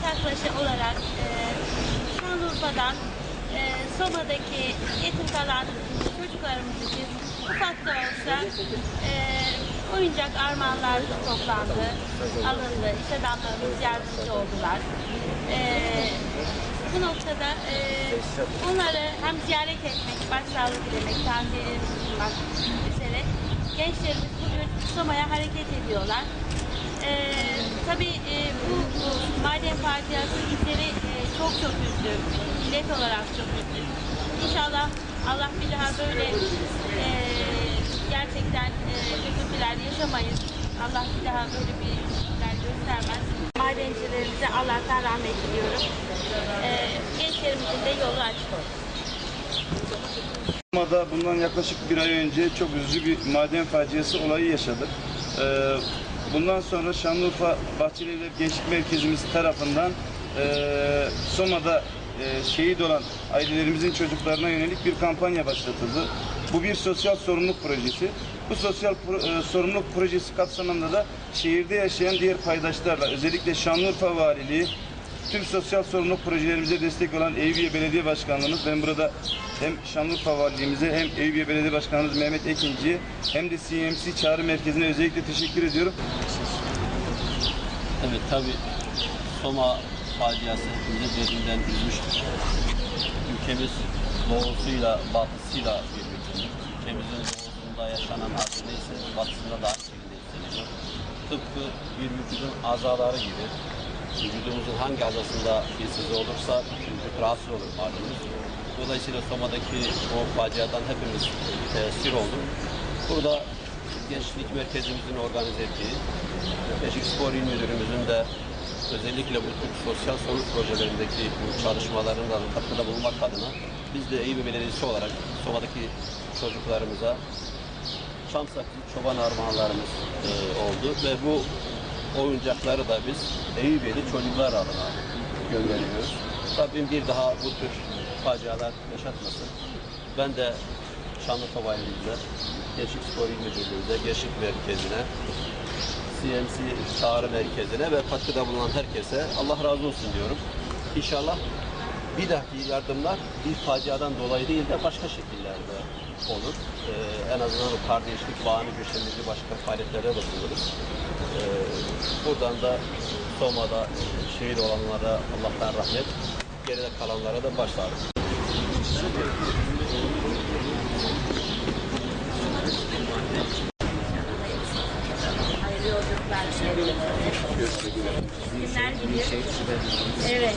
ortaklaşa olarak e, Şanlıurfa'dan e, Soma'daki yetim kalan çocuklarımız için ufak da olsa e, oyuncak armağanlar toplandı, alındı. İş adamlarımız yardımcı oldular. E, bu noktada e, onları hem ziyaret etmek, başsağlığı dilemek, taziyelerimizi sunmak üzere gençlerimiz bugün Soma'ya hareket ediyorlar. Ee, tabii e, bu, maden faciası bizleri e, çok çok üzdü. Millet olarak çok üzdü. İnşallah Allah bir daha böyle e, gerçekten e, üzüntüler yaşamayız. Allah bir daha böyle bir şeyler göstermez. Madencilerimize Allah'tan rahmet diliyorum. E, gençlerimizin de yolu açık olsun. Bundan yaklaşık bir ay önce çok üzücü bir maden faciası olayı yaşadık. Ee, bundan sonra Şanlıurfa Bahçeli Gençlik Merkezimiz tarafından e, Soma'da e, şehit olan ailelerimizin çocuklarına yönelik bir kampanya başlatıldı. Bu bir sosyal sorumluluk projesi. Bu sosyal pro- e, sorumluluk projesi kapsamında da şehirde yaşayan diğer paydaşlarla özellikle Şanlıurfa Valiliği, Tüm sosyal sorumluluk projelerimize destek olan Eyüpiye Belediye Başkanlığımız, ben burada hem Şanlıurfa Valiliğimize hem Eyüpiye Belediye Başkanımız Mehmet Ekinci'ye hem de CMC Çağrı Merkezi'ne özellikle teşekkür ediyorum. Evet tabi Soma faciası hepimizi derinden üzmüştür. Ülkemiz doğusuyla batısıyla bir bütündür. Ülkemizin doğusunda yaşanan hadise ise batısında da aynı şekilde hissediliyor. Tıpkı bir vücudun azaları gibi vücudumuzun hangi azasında sızı olursa vücut rahatsız olur malumunuz. Dolayısıyla Soma'daki o faciadan hepimiz tesir olduk. Burada gençlik merkezimizin organize ettiği Beşik Spor İl Müdürümüzün de özellikle bu tür sosyal sorun projelerindeki bu çalışmalarında katkıda bulunmak adına biz de Eyüp Belediyesi olarak Soma'daki çocuklarımıza çam sakızı çoban armağanlarımız e, oldu ve bu oyuncakları da biz Eyüpiye'li çocuklar adına gönderiyoruz. Rabbim bir daha bu tür facialar yaşatmasın. Ben de Şanlıurfa Valiliğimize, Gençlik Spor İl Müdürlüğümüze, Gençlik Merkezi'ne, CMC Çağrı Merkezi'ne ve katkıda bulunan herkese Allah razı olsun diyorum. İnşallah bir dahaki yardımlar bir faciadan dolayı değil de başka şekillerde olur. Ee, en azından o kardeşlik bağını güçlendirici başka faaliyetlerde de bulunuruz. Ee, buradan da Soma'da şehit olanlara Allah'tan rahmet, geride kalanlara da yolculuklar. Günler gidiyor. Evet.